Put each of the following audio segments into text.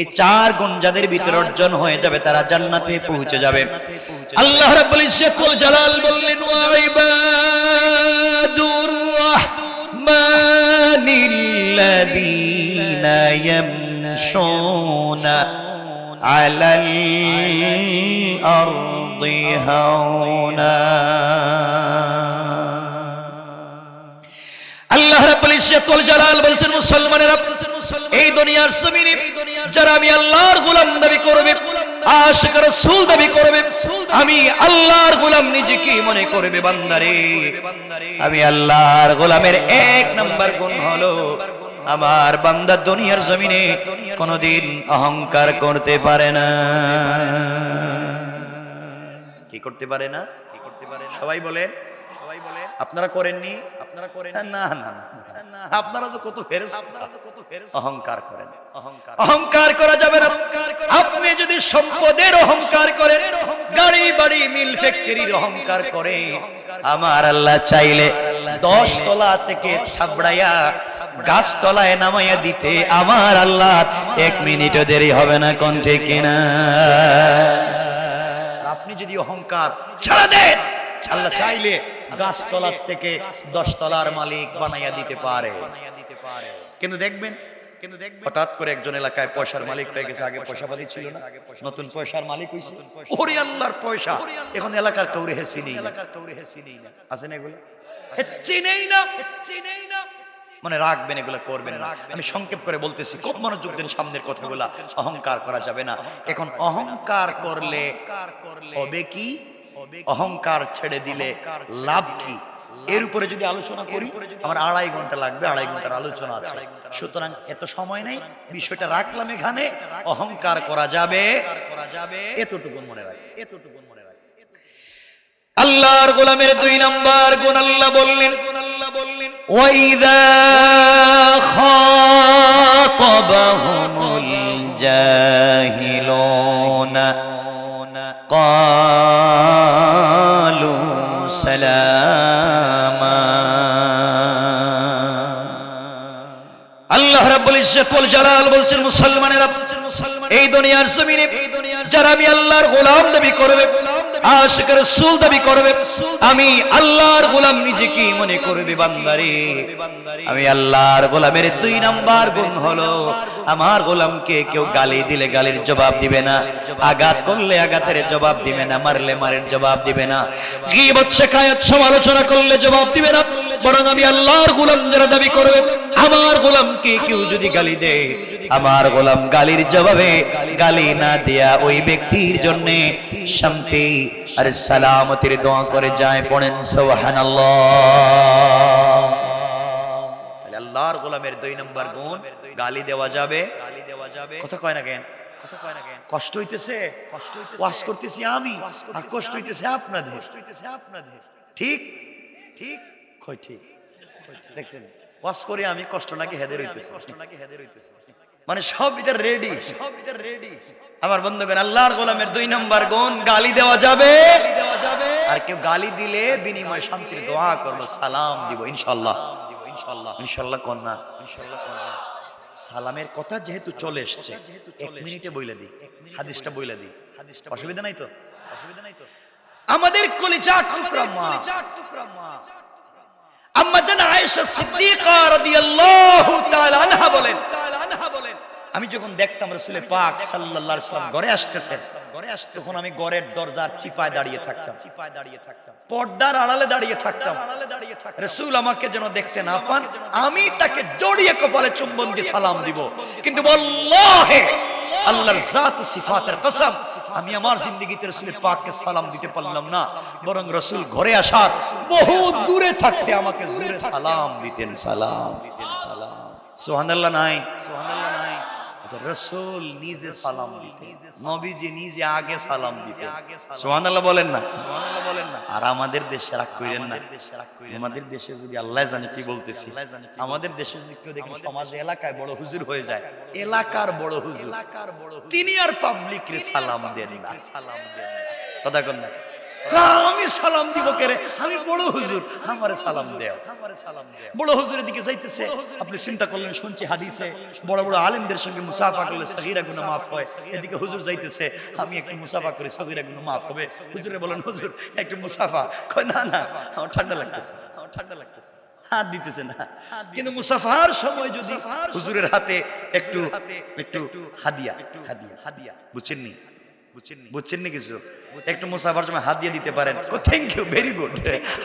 এই চার গুণ যাদের ভিতরে অর্জন হয়ে যাবে, তারা জান্নাতে পৌঁছে যাবে। আল্লাহ রাব্বুল ইজ্জাতুল জালাল বললেন, ওয়া ইবাদুর ইয়ামশুনা আলাল আরদি হাওনা. আল্লাহ রাব্বুল ইজ্জাতুল জালাল বলছেন, মুসলমানেরা এই দুনিয়ার জমিনে যারা আমি আল্লাহর গোলাম দাবি করবে আশিক রাসূল দাবি করবে, আমি আল্লাহর গোলাম নিজেকে মনে করবে বান্দারে। আমি আল্লাহর গোলামের এক নাম্বার গুণ হলো আমার বান্দা দুনিয়ার জমিনে কোনোদিন অহংকার করতে পারে না। কি করতে পারে না? কি করতে পারে সবাই বলেন। সবাই বলেন। আপনারা করেননি? আপনারা করেন না না না না আপনারা তো কত ফেরেস আপনারা তো কত ফেরেস অহংকার করেন। অহংকার। অহংকার করা যাবে না। আপনি যদি সম্পদের অহংকার করেন গাড়ি বাড়ি মিল ফ্যাক্টরির অহংকার করে। আমার আল্লাহ চাইলে দশ তলা থেকে থাবড়াইয়া গাছ তলায় নামাইয়া দিতে আমার আল্লাহ এক মিনিটও দেরি হবে না কোন ঠিক কিনা? আপনি যদি অহংকার ছাড়া দেন আল্লাহ চাইলে গাছ তলার থেকে দশ তলার মালিক বানাইয়া দিতে পারে। কিন্তু দেখবেন কিন্তু দেখবেন হঠাৎ করে একজন এলাকায় পয়সার মালিক হয়ে গেছে আগে পয়সা পাতি ছিল না নতুন পয়সার মালিক হইছে। ওরে আল্লাহর পয়সা! এখন এলাকার হেসি নেই এলাকার হেসি নেই না। আছে না এগুলো? হেচ্ছি নেই না। হেচ্ছি নেই না মানে রাখবেন এগুলো করবেন না। আমি সংক্ষেপ করে বলতেছি খুব মনোযোগ দেন সামনের কথাগুলা। অহংকার করা যাবে না। এখন অহংকার করলে হবে কি? অহংকার ছেড়ে দিলে লাভ কি? এর উপরে যদি আলোচনা করি আমার আড়াই ঘণ্টা লাগবে আড়াই ঘণ্টার আলোচনা আছে। সুতরাং এত সময় নেই বিষয়টা রাখলাম এখানে অহংকার করা যাবে। করা যাবে। এতটুকু মনে রাখবে এতটুকু মনে রাখবে আল্লাহর গোলামের দুই নাম্বার গুণ আল্লাহ বললেন আল্লাহ বললেন ওয়াইদা আল্লাহ রাব্বুল ইজ্জত ওয়াল জালাল বলছেন মুসলমানেরা এই দুনিয়ার জমিনে যারা আমি আল্লাহর গোলাম দাবি করবে আশিক রাসূল দাবি করবে আমি আল্লাহর গোলাম নিজেকে মনে করবে বান্দারে। আমি আল্লাহর গোলামের দুই নাম্বার গুণ হলো আমার গোলামকে কেউ গালি দিলে গালির জবাব দিবে না আঘাত করলে আঘাতের জবাব দিবে না মারলে মারের জবাব দিবে না। গীবত শেখায়ত সমালোচনা করলে জবাব দিবে না। বরং আমি আল্লাহর গোলাম যারা দাবি করবে, আমার গোলামকে কেউ যদি গালি দেয়? আমার গোলাম গালির জবাবে গালি না দেয়া ওই ব্যক্তির জন্য শান্তি আর সালামতির দোয়া করে যায়, পড়েন সুবহানাল্লাহ। আল্লাহর গোলামের দুই নম্বর গুণ, গালি দেওয়া যাবে। গালি দেওয়া যাবে কথা কয় না কেন? কষ্ট হইতেছে? কষ্ট ওয়াশ করতেছি আমি, আর কষ্ট হইতেছে আপনাদের। ঠিক? ঠিক? ঠিক দেখছেন? ওয়াশ করে আমি কষ্ট নাকি হেদের হইতেছে কষ্ট নাকি হেদের হইতেছে মানে সব এটা রেডি সব এটা রেডি আমার বন্ধুগণ আল্লাহর গোলামের দুই নম্বর গুণ গালি দেওয়া যাবে। দেওয়া যাবে। আর কেউ গালি দিলে বিনিময় শান্তির দোয়া করব সালাম দিব কন্যা। কন্যা। সালামের কথা যেহেতু চলে এসছে এক মিনিটে বইলে দিই হাদিসটা বইলে দিই। হাদিসটা অসুবিধা নাই তো? অসুবিধা নাই তো? আমাদের কলিজা টুকরা মা। টুকরা মা। আম্মা জান আয়েশা সিদ্দিকা রাদিয়াল্লাহু তাআলা আনহা বলেন, আমি যখন দেখতাম রাসূল পাক সাল্লাল্লাহু আলাইহি ঘরে আসতেছেন ঘরে আসতে তখন আমি ঘরের দরজার চিপায় দাঁড়িয়ে থাকতাম। চিপায় দাঁড়িয়ে থাকতাম পর্দার আড়ালে দাঁড়িয়ে থাকতাম আড়ালে দাঁড়িয়ে থাকতাম। রাসূল আমাকে যেন দেখতে না পান, আমি তাকে জড়িয়ে কপালে চুম্বন দিয়ে সালাম দিব। কিন্তু বল্লাহে আল্লাহর জাত সিফাতের কসম আমি আমার জিন্দগিতে রসুল পাককে সালাম দিতে পারলাম না বরং রসুল ঘরে আসার বহু দূরে থাকতে আমাকে জোরে সালাম দিতেন সালাম দিতেন সালাম। সোহানাল্লাহ নাই। সোহানাল্লাহ নাই। রসুল নিজে সালাম দিতে নবীজি নিজে আগে সালাম দিতে সুবহানাল্লাহ বলেন না। সুবহানাল্লাহ বলেন না। আর আমাদের দেশে রাগ কইরেন না। আমাদের দেশে যদি আল্লাহ জানে কি বলতেছি আমাদের দেশে যদি কেউ দেখি সমাজে এলাকায় বড় হুজুর হয়ে যায় এলাকার বড় হুজুর। এলাকার বড় তিনি আর পাবলিক রে সালাম দেন না। সালাম দেন কথা কন না। আমি সালাম দিব কেরে আমি বড় হুজুর। আমারে সালাম দেও। আমারে সালাম দেও বড় হুজুরের দিকে যাইতেছে। আপনি চিন্তা করলেন, শুনছি হাদিসে বড় বড় আলেমদের সঙ্গে মুসাফা করলে সগীরা গুনাহ মাফ হয়। এদিকে হুজুর যাইতেছে, আমি একটু মুসাফা করি, সগীরা গুনাহ মাফ হবে। হুজুরে বলেন, হুজুর, একটু মুসাফা। কয়, না না, আমার ঠান্ডা লাগতেছে, আমার ঠান্ডা লাগতেছে। হাত দিতেছে না। কিন্তু মুসাফার সময় যদি হুজুরের হাতে একটু একটু হাদিয়া হাদিয়া হাদিয়া বুঝছেননি বুঝছেননি? বুঝছেননি কিছু? একটু মুসাফার সময় হাত দিয়ে দিতে পারেন। থ্যাংক ইউ ভেরি গুড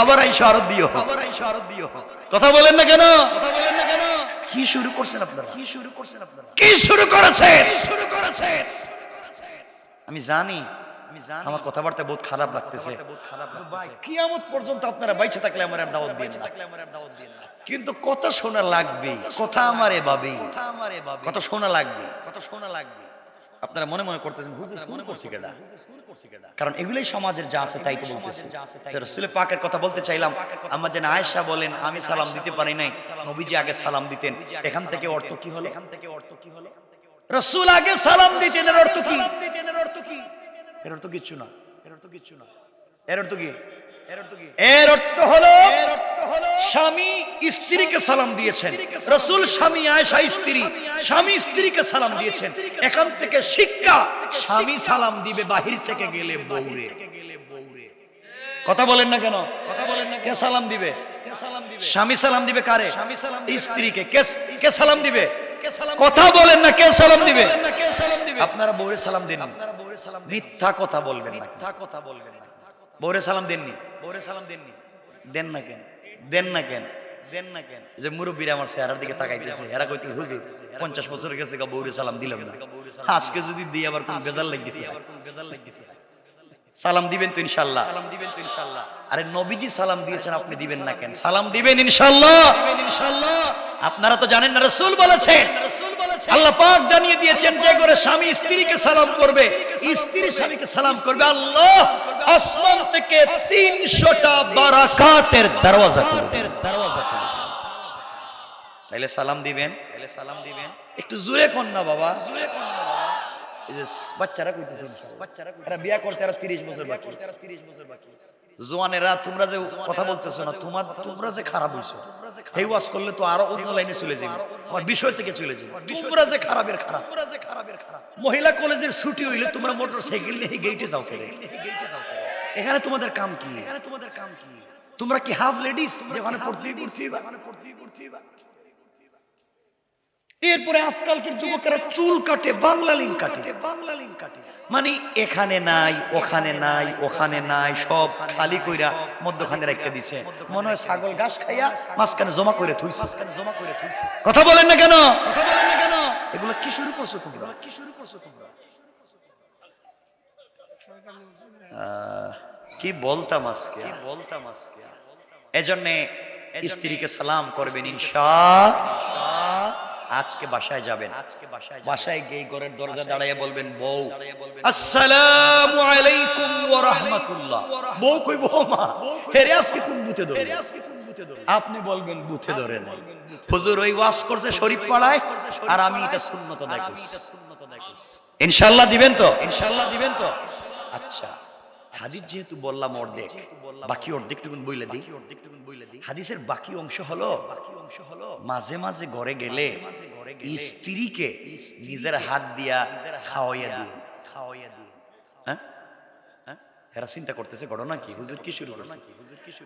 আবার এই শরৎ দিও। আবার এই শরৎ দিও। কথা বলেন না কেন? কথা বলেন না কেন? কি শুরু করছেন আপনারা? কি শুরু করছেন আপনারা? কি শুরু করেছে শুরু করেছে আমি জানি। আমি জানি। আমার কথাবার্তা বহুত খারাপ লাগতেছে। বহুত খারাপ ভাই কিয়ামত পর্যন্ত আপনারা বাইচে থাকলে আমার আর দাওয়াত দিন থাকলে আমার আর দাওয়াত দিন কিন্তু কথা শোনা লাগবে। কথা আমার এভাবে কথা আমার এভাবে কথা শোনা লাগবে। কথা শোনা লাগবে। আপনারা মনে মনে করতেছেন হুজুর মনে করছি কেডা? কারণ এগুলোই সমাজের যা আছে তাই তো বলতেছে। রসুল পাকের কথা বলতে চাইলাম আমার যেন আয়েশা বলেন আমি সালাম দিতে পারি নাই। নবীজি আগে সালাম দিতেন। এখান থেকে অর্থ কি হলো? এখান থেকে অর্থ কি হলো? রসুল আগে সালাম দিতেন এর অর্থ কি? এর অর্থ কি? এর অর্থ কিচ্ছু না। এর অর্থ কিচ্ছু না। এর অর্থ কি? এর অর্থ হলো স্বামী স্ত্রীকে সালাম দিয়েছেন। রসুল স্বামী আয়সা স্ত্রী স্বামী স্ত্রীকে সালাম দিয়েছেন। এখান থেকে শিক্ষা স্বামী সালাম দিবে বাহির থেকে গেলে বউরে। কথা বলেন না কেন? কথা বলেন না কে সালাম দিবে? স্বামী সালাম দিবে কারে? স্বামী সালাম স্ত্রীকে। কে কে সালাম দিবে? কথা বলেন না কে সালাম দিবে? আপনারা বউরে সালাম দেন। মিথ্যা কথা বলবেন মিথ্যা কথা বলবেন না। বউরে সালাম দেননি। বউরে সালাম দেননি। দেন না কেন? দেন না কেন? দেন না কেন? যে মুরব্বীরা আমার চেহারার দিকে তাকাইতেছে এরা কইতে হুজুর পঞ্চাশ বছর গেছে গা বউরে সালাম দিলাম না। আজকে যদি দিই আবার কোন বেজাল লাগিতে আবার। কোন বেজাল লাগিতে সালাম দিবেন তো ইনশাল্লাহ। সালাম দিবেন তো ইনশাল্লাহ। আরে নবীজি সালাম দিয়েছেন আপনি দিবেন না কেন? সালাম দিবেন ইনশাল্লাহ। দিবেন ইনশাল্লাহ। আপনারা তো জানেন না রাসূল বলেছেন রাসূল বলেছেন। আল্লাহ পাক জানিয়ে দিয়েছেন যে করে স্বামী স্ত্রীকে সালাম করবে স্ত্রী স্বামীকে সালাম করবে আল্লাহ আসমান থেকে 300টা বারাকাতের দরওয়াজা দরওয়াজা তাইলে সালাম দিবেন? তাইলে সালাম দিবেন। একটু জুড়ে কন্যা না বাবা। জুড়ে কর না বাবা এই যে বাচ্চারা কইতেছে বাচ্চারা এরা বিয়া করতে আর 30 বছর বাকি 30 বছর বাকি জোয়ানেরা তোমরা যে কথা বলতেছো না তোমার তোমরা যে খারাপ হইছো। এই ওয়াজ করলে তো আরও অন্য লাইনে চলে যাবে। আমার বিষয় থেকে চলে যাবে। তোমরা যে খারাপের খারাপ। তোমরা যে খারাপের খারাপ। মহিলা কলেজের ছুটি হইলে তোমরা মোটরসাইকেল নিয়ে গেটে যাও এখানে তোমাদের কাম কি? এখানে তোমাদের কাম কি? তোমরা কি হাফ লেডিস যেখানে পড়তেই পড়তেই বা পড়তেই পড়তেই বা এরপরে আজকালকের যুবকেরা চুল কাটে বাংলা লিঙ্ক কাটে। বাংলা লিঙ্ক কাটে। মানে এখানে নাই ওখানে নাই ওখানে নাই সব খালি কইরা মধ্যখানে রেখে দিছে। মনে হয় ছাগল ঘাস খাইয়া মাঝখানে জমা করে থুইছে। মাঝখানে জমা করে থুইছে। কথা বলেন না কেন? কথা বলেন না কেন? এগুলো কি শুরু করছ তোমরা? কি শুরু করছ তোমরা? কি বলতাম আজকে? কি বলতাম আজকে? এজন্য স্ত্রীকে সালাম করবেন ইনশা আজকে বাসায় যাবেন। আজকে বাসায় বাসায় গিয়ে ঘরের দরজা দাঁড়িয়ে বলবেন বউ আসসালামু আলাইকুম ওয়া রাহমাতুল্লাহ। বউ কই বউ মা হেরে আজকে কোন বুতে ধরে আজকে কোন বুতে ধরে আপনি বলবেন বুথে ধরে নাই। হুজুর ওই ওয়াজ করছে শরীফ পাড়ায় আর আমি এটা সুন্নত করছি ইনশাআল্লাহ দিবেন তো? ইনশাআল্লাহ দিবেন তো? আচ্ছা। হাদিস যেহেতু বললাম অর্ধেক, বাকি অর্ধেকটুকুন বইলে দিই। হাদিসের বাকি অংশ হলো, মাঝে মাঝে ঘরে গেলে স্ত্রীকে নিজের হাত দিয়া খাওয়াইয়া দিয়ে খাওয়াইয়া দিয়ে এরা চিন্তা করতেছে, ঘটনা কি? হুজুর কি শুরু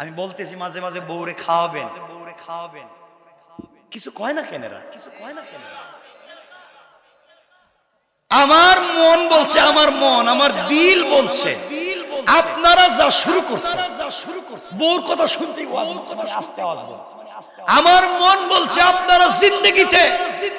আমি বলতেছি, মাঝে মাঝে বউরে খাওয়াবেন। বউরে খাওয়াবেন কিছু কয় না কেনেরা কিছু কয় না কেনেরা আমার মন বলছে, আমার মন, আমার দিল বলছে। আপনারা যা শুরু করছেন বউর কথা শুনতেই আস্তে বল। আমার মন বলছে আপনারা জিন্দগিতে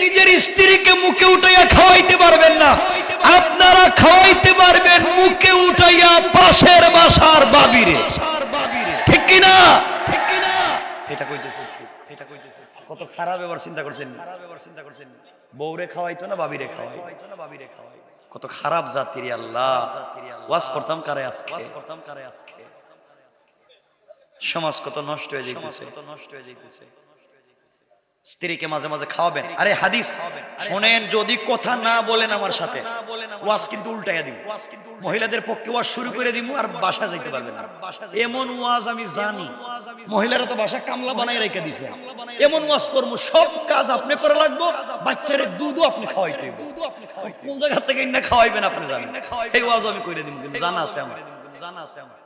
নিজের স্ত্রীকে মুখে উঠাইয়া খাওয়াইতে পারবেন না। আপনারা খাওয়াইতে পারবেন মুখে উঠাইয়া পাশের বাসার বাবিরে। ঠিক কিনা ঠিক কিনা এটা কইতেছে এটা কইতেছে। কত খারাপ এবার চিন্তা করছেন খারাপ এবার চিন্তা করছেন বউরে খাওয়াইতো না বাবিরে খাওয়াইতো। না বাবিরে খাওয়াই কত খারাপ জাতির আল্লাহ। ওয়াজ করতাম কারে আজকে? ওয়াজ করতাম কারে আজকে? সমাজ কত নষ্ট হয়ে যাইতেছে। কত নষ্ট হয়ে যাইতেছে। স্ত্রীকে মাঝে মাঝে খাওয়াবেন। আরে হাদিস শোনেন যদি কথা না বলেন আমার সাথে ওয়াজ কিন্তু উল্টাইয়া দিব। মহিলাদের পক্ষে ওয়াজ শুরু করে দিব আর বাসা যাইতে পারবেন না। এমন ওয়াজ আমি জানি। মহিলারা তো বাসা কামলা বানাই রেখে দিছে। এমন ওয়াজ করব সব কাজ আপনি করা লাগবো। বাচ্চারে দুধও আপনি খাওয়াইতে হইব। কোন জায়গা থেকে না খাওয়াইবেন আপনি জানেন? এই ওয়াজ আমি করে দিব জানা আছে আমার। জানা আছে আমার।